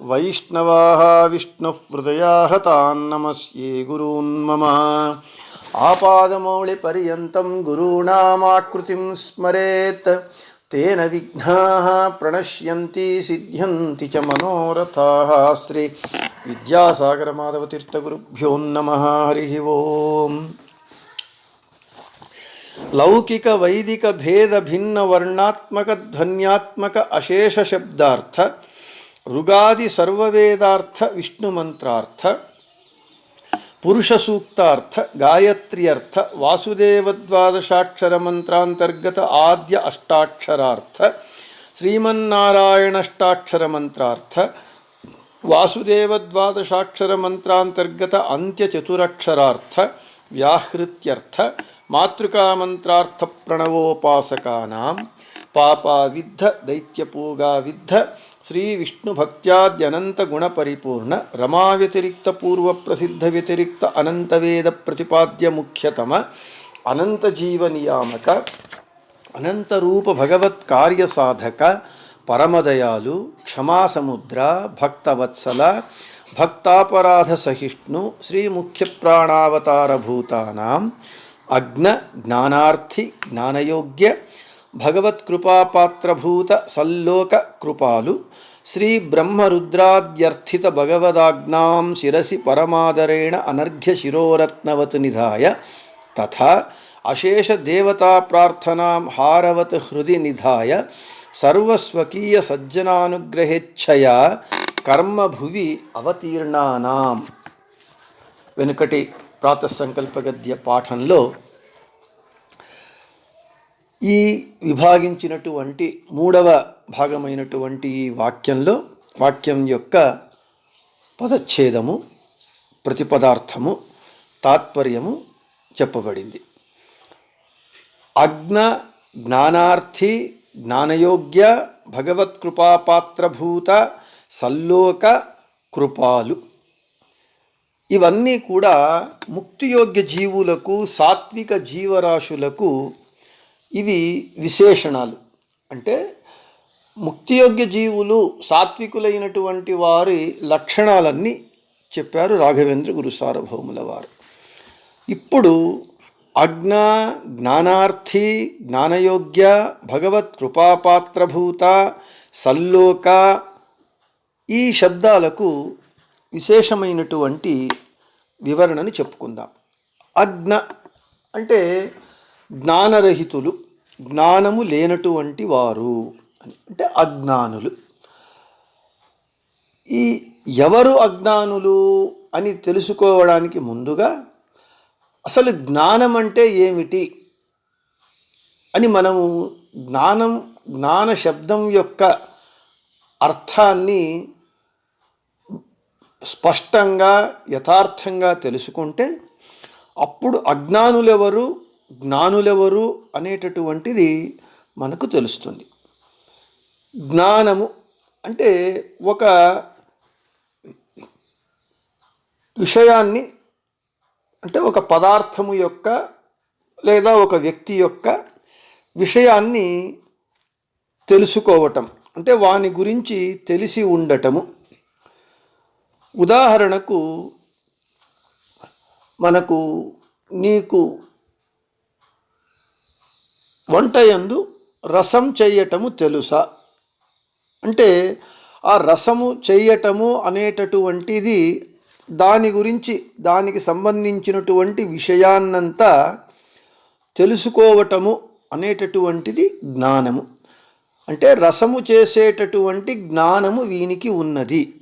वैष्णवाः विष्णुः हृदयाः तान् नमस्ये गुरून् मम आपादमौलिपर्यन्तं गुरूणामाकृतिं स्मरेत् तेन विघ्नाः प्रणश्यन्ति सिद्ध्यन्ति च मनोरथाः श्री विद्यासागरमाधवतीर्थगुरुभ्यो नमः हरिः ओम् ಲೌಕಿಕ ವೈದಿಕ ಭೇದ ಭಿನ್ನ ವರ್ಣಾತ್ಮಕ ಧ್ವನ್ಯಾತ್ಮಕ ಅಶೇಷ ಶಬ್ದಾರ್ಥ ಋಗಾದಿ ಸರ್ವವೇದಾರ್ಥ ವಿಷ್ಣು ಮಂತ್ರಾರ್ಥ ಪುರುಷ ಸೂಕ್ತಾರ್ಥ ಗಾಯತ್ರ್ಯರ್ಥ ವಾಸುದೇವ ದ್ವಾದಶಾಕ್ಷರ ಮಂತ್ರಾಂತರ್ಗತ ಆದ್ಯ ಅಷ್ಟಾಕ್ಷರಾರ್ಥ ಶ್ರೀಮನ್ನಾರಾಯಣಷ್ಟಾಕ್ಷರ ಮಂತ್ರಾರ್ಥ ವಾಸುದೇವ ದ್ವಾದಶಾಕ್ಷರ ಮಂತ್ರಾಂತರ್ಗತ ಅಂತ್ಯ ಚತುರಕ್ಷರಾರ್ಥ ವ್ಯಾಹೃತ್ಯರ್ಥ ಮಾತೃಕಾಮಂತ್ರಾರ್ಥ ಪ್ರಣವೋಪಾಸಕಾನಾಂ ಪಾಪಾವಿದ್ಧ ದೈತ್ಯಪೂಗಾವಿದ್ಧ శ్రీ విష్ణు భక్త్యాద్యనంత గుణ పరిపూర్ణ రమా వ్యతిరిక్త పూర్వ ప్రసిద్ధ వ్యతిరిక్త అనంత వేద ప్రతిపాద్య ముఖ్యతమ అనంత జీవ నియామక అనంత రూప భగవత్ కార్య సాధక పరమదయాలు క్షమాసముద్ర భక్తవత్సల భక్తాపరాధ సహిష్ణు శ్రీ ముఖ్య ప్రాణావతారభూతానాం అగ్న జ్ఞానార్థి జ్ఞానయోగ్య భగవత్కృపాత్రభూత సల్లోక కృపాలు శ్రీ బ్రహ్మరుద్రాద్యర్థిత భగవదాజ్ఞాం శిరసి పరమాదరేణ అనర్ఘ్య శిరోరత్నవత్ నిధాయ తథా అశేష దేవతా ప్రార్థనాం హారవత్ హృది నిధాయ సర్వస్వకీయ సజ్జనానుగ్రహేచ్ఛయా కర్మ భువి అవతీర్ణానాం. వెనుకటి ప్రాతసంకల్పగద్య పాఠంలో ఈ విభాగించినటువంటి మూడవ భాగమైనటువంటి ఈ వాక్యంలో వాక్యం యొక్క పదచ్ఛేదము ప్రతిపదార్థము తాత్పర్యము చెప్పబడింది. అజ్ఞ జ్ఞానార్థి జ్ఞానయోగ్య భగవత్కృపాపాత్రభూత సల్లోక కృపాలు. ఇవన్నీ కూడా ముక్తియోగ్య జీవులకు సాత్విక జీవరాశులకు ఇవి విశేషణాలు. అంటే ముక్తియోగ్య జీవులు సాత్వికులైనటువంటి వారి లక్షణాలన్నీ చెప్పారు రాఘవేంద్ర గురు సార్వభౌముల వారు. ఇప్పుడు అజ్ఞ జ్ఞానార్థి జ్ఞానయోగ్య భగవత్ కృపాపాత్రభూత సల్లోక ఈ శబ్దాలకు విశేషమైనటువంటి వివరణని చెప్పుకుందాం. అజ్ఞ అంటే జ్ఞానరహితులు. జ్ఞానము లేనటువంటి వారు అంటే అజ్ఞానులు. ఈ ఎవరు అజ్ఞానులు అని తెలుసుకోవడానికి ముందుగా అసలు జ్ఞానం అంటే ఏమిటి అని మనము జ్ఞానం జ్ఞాన శబ్దం యొక్క అర్థాన్ని స్పష్టంగా యథార్థంగా తెలుసుకుంటే అప్పుడు అజ్ఞానులెవరు జ్ఞానులెవరు అనేటటువంటిది మనకు తెలుస్తుంది. జ్ఞానము అంటే ఒక విషయాన్ని అంటే ఒక పదార్థము యొక్క లేదా ఒక వ్యక్తి యొక్క విషయాన్ని తెలుసుకోవటం అంటే వాని గురించి తెలిసి ఉండటము. ఉదాహరణకు మనకు నీకు వంటయందు రసం చేయటము తెలుసా? అంటే ఆ రసము చేయటము అనేటటువంటిది దాని గురించి దానికి సంబంధించినటువంటి విషయాన్నంతా తెలుసుకోవటము అనేటటువంటిది జ్ఞానము. అంటే రసము చేసేటటువంటి జ్ఞానము వీనికి ఉన్నది.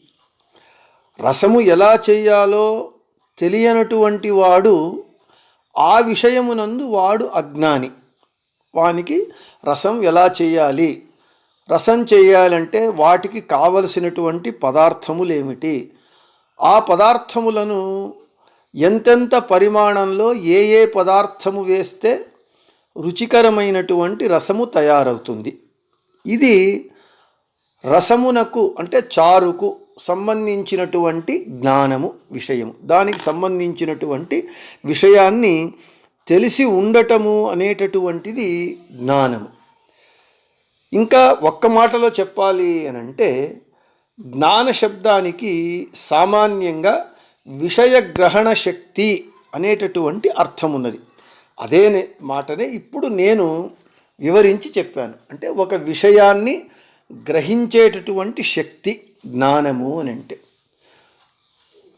రసము ఎలా చేయాలో తెలియనటువంటి వాడు ఆ విషయమునందు వాడు అజ్ఞాని. వానికి రసం ఎలా చేయాలి? రసం చేయాలంటే వాటికి కావలసినటువంటి పదార్థములేమిటి? ఆ పదార్థములను ఎంతెంత పరిమాణంలో ఏ ఏ పదార్థము వేస్తే రుచికరమైనటువంటి రసము తయారవుతుంది? ఇది రసమునకు అంటే చారుకు సంబంధించినటువంటి జ్ఞానము విషయము. దానికి సంబంధించినటువంటి విషయాన్ని తెలిసి ఉండటము అనేటటువంటిది జ్ఞానము. ఇంకా ఒక్క మాటలో చెప్పాలి అని అంటే జ్ఞాన శబ్దానికి సామాన్యంగా విషయగ్రహణ శక్తి అనేటటువంటి అర్థం ఉన్నది అదే మాటనే ఇప్పుడు నేను వివరించి చెప్పాను. అంటే ఒక విషయాన్ని గ్రహించేటటువంటి శక్తి జ్ఞానము అని అంటే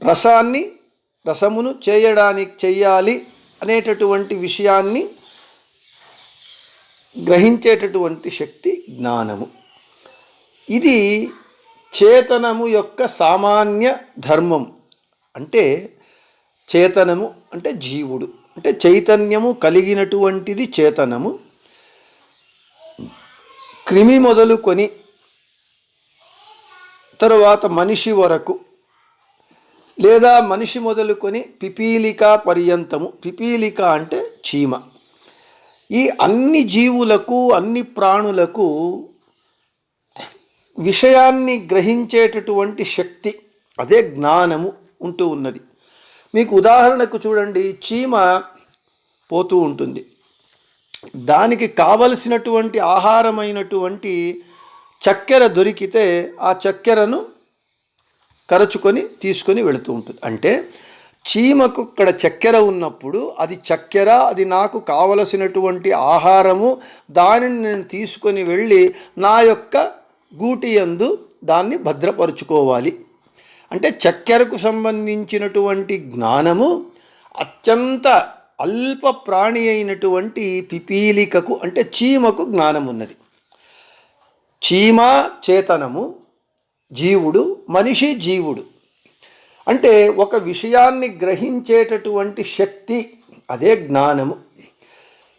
రసాన్ని రసమును చేయడానికి చెయ్యాలి అనేటటువంటి విషయాన్ని గ్రహించేటటువంటి శక్తి జ్ఞానము. ఇది చేతనము యొక్క సామాన్య ధర్మం. అంటే చేతనము అంటే జీవుడు. అంటే చైతన్యము కలిగినటువంటిది చేతనము. క్రిమి మొదలుకొని తరువాత మనిషి వరకు లేదా మనిషి మొదలుకొని పిపీలిక పర్యంతము. పిపీలిక అంటే చీమ. ఈ అన్ని జీవులకు అన్ని ప్రాణులకు విషయాన్ని గ్రహించేటటువంటి శక్తి అదే జ్ఞానము ఉంటూ ఉన్నది. మీకు ఉదాహరణకు చూడండి చీమ పోతూ ఉంటుంది. దానికి కావలసినటువంటి ఆహారమైనటువంటి చక్కెర దొరికితే ఆ చక్కెరను కరచుకొని తీసుకొని వెళుతూ ఉంటుంది. అంటే చీమకు ఇక్కడ చక్కెర ఉన్నప్పుడు అది చక్కెర అది నాకు కావలసినటువంటి ఆహారము దానిని నేను తీసుకొని వెళ్ళి నా యొక్క గూటి యందు దాన్ని భద్రపరుచుకోవాలి. అంటే చక్కెరకు సంబంధించినటువంటి జ్ఞానము అత్యంత అల్ప ప్రాణి అయినటువంటి పిపీలికకు అంటే చీమకు జ్ఞానం ఉన్నది చీమ చేతనము జీవుడు మనిషి జీవుడు. అంటే ఒక విషయాన్ని గ్రహించేటటువంటి శక్తి అదే జ్ఞానము.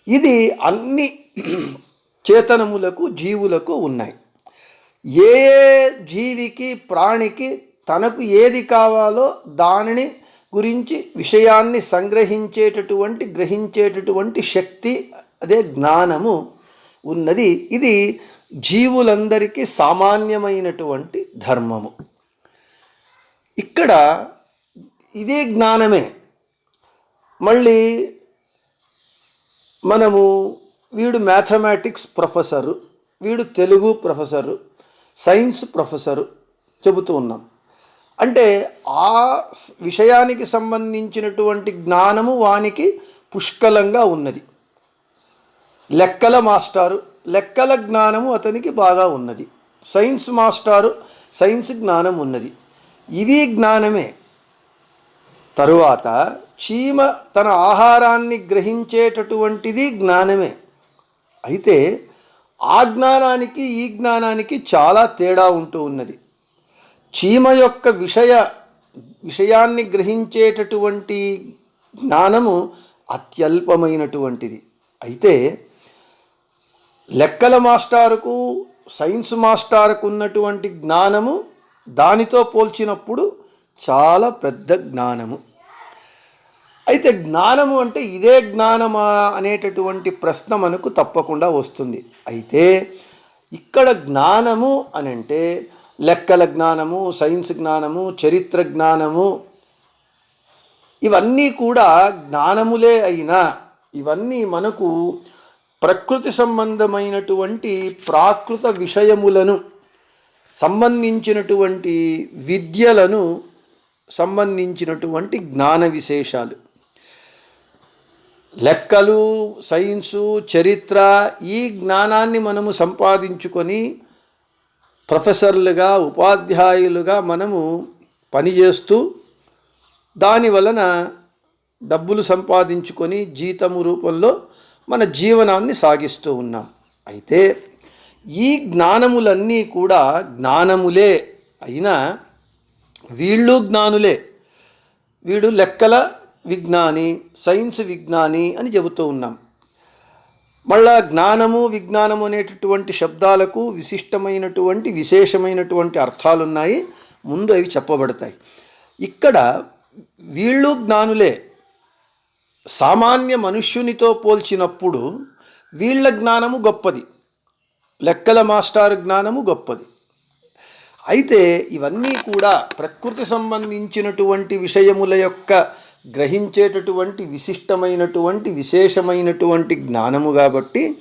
ఇది అన్ని చేతనములకు జీవులకు ఉన్నాయి. ఏ జీవికి ప్రాణికి తనకు ఏది కావాలో దానిని గురించి విషయాన్ని సంగ్రహించేటటువంటి గ్రహించేటటువంటి శక్తి అదే జ్ఞానము ఉన్నది. ఇది జీవులందరికీ సామాన్యమైనటువంటి ధర్మము. ఇక్కడ ఇదే జ్ఞానమే. మళ్ళీ మనము వీడు మ్యాథమెటిక్స్ ప్రొఫెసరు వీడు తెలుగు ప్రొఫెసరు సైన్స్ ప్రొఫెసరు చెబుతూ ఉన్నాం. అంటే ఆ విషయానికి సంబంధించినటువంటి జ్ఞానము వానికి పుష్కలంగా ఉన్నది. లెక్కల మాస్టారు లెక్కల జ్ఞానము అతనికి బాగా ఉన్నది. సైన్స్ మాస్టారు సైన్స్ జ్ఞానం ఉన్నది. ఇవి జ్ఞానమే. తరువాత చీమ తన ఆహారాన్ని గ్రహించేటటువంటిది జ్ఞానమే. అయితే ఆ జ్ఞానానికి ఈ జ్ఞానానికి చాలా తేడా ఉంటూ ఉన్నది. చీమ యొక్క విషయ విషయాన్ని గ్రహించేటటువంటి జ్ఞానము అత్యల్పమైనటువంటిది. అయితే లెక్కల మాస్టారుకు సైన్స్ మాస్టారుకు ఉన్నటువంటి జ్ఞానము దానితో పోల్చినప్పుడు చాలా పెద్ద జ్ఞానము. అయితే జ్ఞానము అంటే ఇదే జ్ఞానమా అనేటటువంటి ప్రశ్న మనకు తప్పకుండా వస్తుంది. అయితే ఇక్కడ జ్ఞానము అని అంటే లెక్కల జ్ఞానము సైన్స్ జ్ఞానము చరిత్ర జ్ఞానము ఇవన్నీ కూడా జ్ఞానములే అయినా ఇవన్నీ మనకు ప్రకృతి సంబంధమైనటువంటి ప్రాకృత విషయములను సంబంధించినటువంటి విద్యలను సంబంధించినటువంటి జ్ఞాన విశేషాలు. లెక్కలు సైన్సు చరిత్ర ఈ జ్ఞానాన్ని మనము సంపాదించుకొని ప్రొఫెసర్లుగా ఉపాధ్యాయులుగా మనము పనిచేస్తూ దాని వలన డబ్బులు సంపాదించుకొని జీతము రూపంలో మన జీవనాన్ని సాగిస్తూ ఉన్నాం. అయితే ఈ జ్ఞానములన్నీ కూడా జ్ఞానములే అయినా వీళ్ళు జ్ఞానులే. వీడు లెక్కల విజ్ఞాని సైన్స్ విజ్ఞాని అని చెబుతూ ఉన్నాం. మళ్ళా జ్ఞానము విజ్ఞానము అనేటటువంటి శబ్దాలకు విశిష్టమైనటువంటి విశేషమైనటువంటి అర్థాలు ఉన్నాయి ముందు అవి చెప్పబడతాయి. ఇక్కడ వీళ్ళు జ్ఞానులే. సామాన్య మనుష్యునితో పోల్చినప్పుడు వీళ్ళ జ్ఞానము గొప్పది. లెక్కల మాస్టర్ జ్ఞానము గొప్పది. అయితే ఇవన్నీ కూడా ప్రకృతి సంబంధించినటువంటి విషయముల యొక్క గ్రహించేటటువంటి విశిష్టమైనటువంటి విశేషమైనటువంటి జ్ఞానము కాబట్టి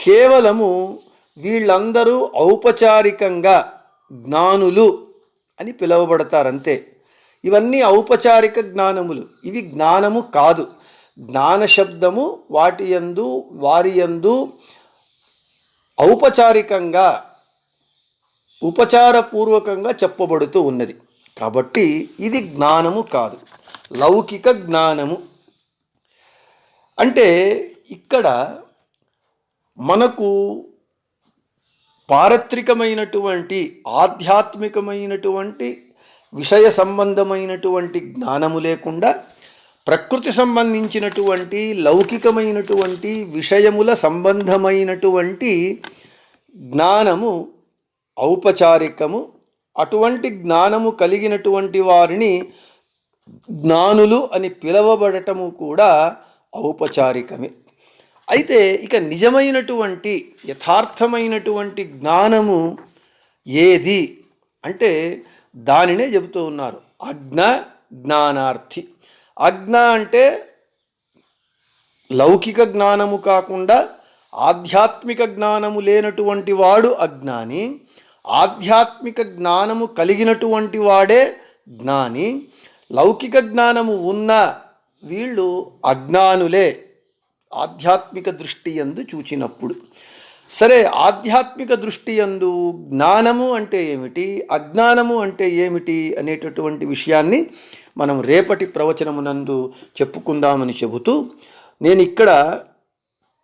కేవలము వీళ్ళందరూ ఔపచారికంగా జ్ఞానులు అని పిలువబడతారంతే. ఇవన్నీ ఔపచారిక జ్ఞానములు. ఇవి జ్ఞానము కాదు. జ్ఞాన శబ్దము వాటి యందు వారి యందు ఔపచారికంగా ఉపచారపూర్వకంగా చెప్పబడుతూ ఉన్నది. కాబట్టి ఇది జ్ఞానము కాదు. లౌకిక జ్ఞానము. అంటే ఇక్కడ మనకు పారత్రికమైనటువంటి ఆధ్యాత్మికమైనటువంటి విషయ సంబంధమైనటువంటి జ్ఞానము లేకుండా ప్రకృతి సంబంధించినటువంటి లౌకికమైనటువంటి విషయముల సంబంధమైనటువంటి జ్ఞానము ఔపచారికము అటువంటి జ్ఞానము కలిగినటువంటి వారిని జ్ఞానులు అని పిలవబడటము కూడా ఔపచారికమే. అయితే ఇక నిజమైనటువంటి యథార్థమైనటువంటి జ్ఞానము ఏది? అంటే దానినే చెబుతూ ఉన్నారు. అజ్ఞ జ్ఞానార్థి. అజ్ఞ అంటే లౌకిక జ్ఞానము కాకుండా ఆధ్యాత్మిక జ్ఞానము లేనటువంటి వాడు అజ్ఞాని. ఆధ్యాత్మిక జ్ఞానము కలిగినటువంటి వాడే జ్ఞాని. లౌకిక జ్ఞానము ఉన్న వీళ్ళు అజ్ఞానులే ఆధ్యాత్మిక దృష్టి యందు చూచినప్పుడు. సరే ఆధ్యాత్మిక దృష్టి యందు జ్ఞానము అంటే ఏమిటి? అజ్ఞానము అంటే ఏమిటి? అనేటటువంటి విషయాన్ని మనం రేపటి ప్రవచనమునందు చెప్పుకుందామని చెబుతూ నేను ఇక్కడ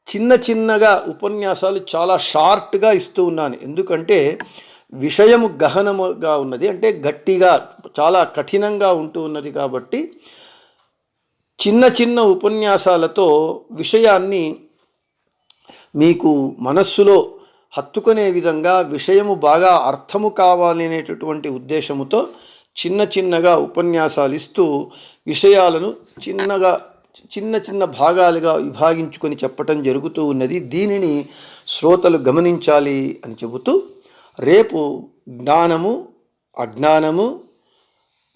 చిన్న చిన్నగా ఉపన్యాసాలు చాలా షార్ట్గా ఇస్తూ ఉన్నాను. ఎందుకంటే విషయము గహనముగా ఉన్నది. అంటే గట్టిగా చాలా కఠినంగా ఉంటూ ఉన్నది కాబట్టి చిన్న చిన్న ఉపన్యాసాలతో విషయాన్ని మీకు మనస్సులో హత్తుకునే విధంగా విషయము బాగా అర్థము కావాలి అనేటటువంటి ఉద్దేశముతో చిన్న చిన్నగా ఉపన్యాసాలు ఇస్తూ విషయాలను చిన్నగా చిన్న చిన్న భాగాలుగా విభాగించుకొని చెప్పటం జరుగుతూ ఉన్నది. దీనిని శ్రోతలు గమనించాలి అని చెబుతూ రేపు జ్ఞానము అజ్ఞానము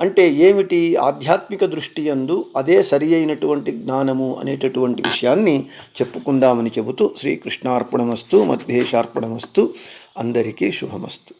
అంటే ఏమిటి? ఆధ్యాత్మిక దృష్టి యందు అదే సరి అయినటువంటి జ్ఞానము అనేటటువంటి విషయాన్ని చెప్పుకుందామని చెబుతూ శ్రీకృష్ణార్పణమస్తు మధ్యేశార్పణమస్తు అందరికీ శుభమస్తు.